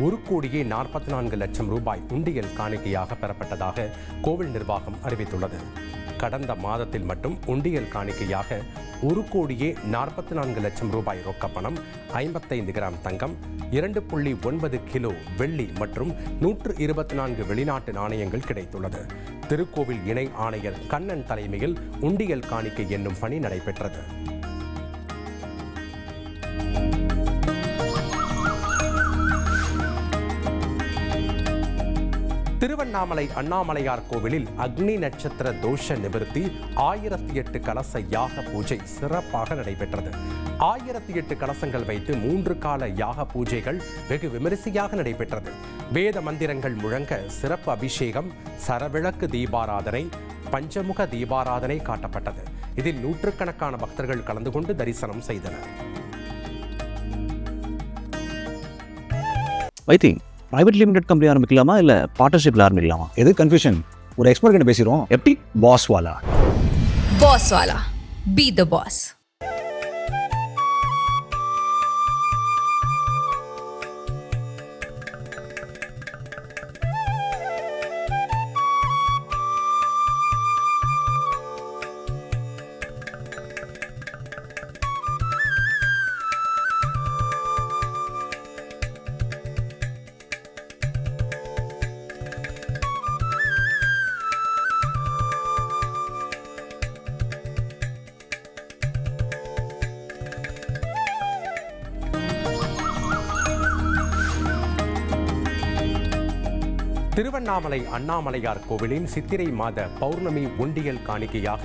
ஒரு கோடியே நாற்பத்தி நான்கு லட்சம் ரூபாய் உண்டியல் காணிக்கையாக பெறப்பட்டதாக கோவில் நிர்வாகம் அறிவித்துள்ளது. கடந்த மாதத்தில் மட்டும் உண்டியல் காணிக்கையாக ஒரு கோடியே நாற்பத்தி நான்கு லட்சம் ரூபாய் ரொக்கப்பணம் ஐம்பத்தைந்து கிராம் தங்கம் இரண்டு புள்ளி ஒன்பது கிலோ வெள்ளி மற்றும் நூற்று இருபத்தி நான்கு வெளிநாட்டு நாணயங்கள் கிடைத்துள்ளது. திருக்கோவில் இணை ஆணையர் கண்ணன் தலைமையில் உண்டியல் காணிக்கை என்னும் பணி நடைபெற்றது. திருவண்ணாமலை அண்ணாமலையார் கோவிலில் அக்னி நட்சத்திர தோஷ நிவர்த்தி ஆயிரத்தி எட்டு கலச யாக பூஜை சிறப்பாக நடைபெற்றது. ஆயிரத்தி எட்டு கலசங்கள் வைத்து மூன்று கால யாக பூஜைகள் வெகு விமரிசையாக நடைபெற்றது. வேத மந்திரங்கள் முழங்க சிறப்பு அபிஷேகம் சரவிளக்கு தீபாராதனை பஞ்சமுக தீபாராதனை காட்டப்பட்டது. இதில் நூற்றுக்கணக்கான பக்தர்கள் கலந்து கொண்டு தரிசனம் செய்தனர். வைத்தி பிரைவேட் லிமிடெட் கம்பெனி ஆரம்பிக்கலாமா இல்லை பார்ட்னர்ஷிப்பில் ஆரம்பிக்கலாமா? எது கன்ஃபியூஷன் ஒரு எக்ஸ்பர்ட் கிட்ட பேசிடுவோம். எப்படி? பாஸ் வாலா. Boss Wala. Be the boss. Tiruvannamalai Annamalaiyar கோவிலின் சித்திரை மாத பௌர்ணமி உண்டியல் காணிக்கையாக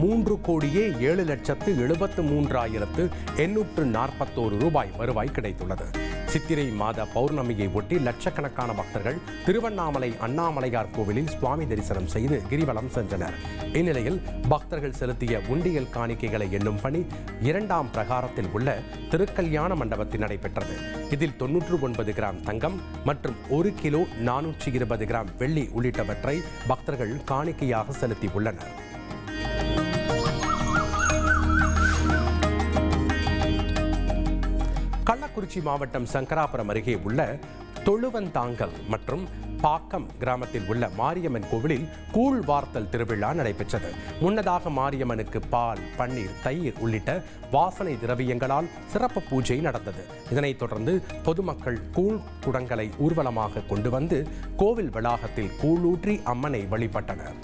மூன்று கோடியே ஏழு லட்சத்து எழுபத்து மூன்றாயிரத்து எண்ணூற்று நாற்பத்தோரு ரூபாய் வருவாய் கிடைத்துள்ளது. சித்திரை மாத பௌர்ணமியை ஒட்டி லட்சக்கணக்கான பக்தர்கள் திருவண்ணாமலை அண்ணாமலையார் கோவிலில் சுவாமி தரிசனம் செய்து கிரிவலம் சென்றனர். இந்நிலையில் பக்தர்கள் செலுத்திய உண்டியல் காணிக்கைகளை எண்ணும் பணி இரண்டாம் பிரகாரத்தில் உள்ள திருக்கல்யாண மண்டபத்தில் நடைபெற்றது. இதில் தொன்னூற்று ஒன்பது கிராம் தங்கம் மற்றும் ஒரு கிலோ நானூற்றி இருபது கிராம் வெள்ளி உள்ளிட்டவற்றை பக்தர்கள் காணிக்கையாக செலுத்தி கள்ளக்குறிச்சி மாவட்டம் சங்கராபுரம் அருகே உள்ள தொழுவந்தாங்கல் மற்றும் பாக்கம் கிராமத்தில் உள்ள மாரியம்மன் கோவிலில் கூழ் வார்த்தல் திருவிழா நடைபெற்றது. முன்னதாக மாரியம்மனுக்கு பால் பன்னீர் தயிர் உள்ளிட்ட வாசனை திரவியங்களால் சிறப்பு பூஜை நடந்தது. இதனைத் தொடர்ந்து பொதுமக்கள் கூழ் குடங்களை ஊர்வலமாக கொண்டு வந்து கோவில் வளாகத்தில் கூழூற்றி அம்மனை வழிபட்டனர்.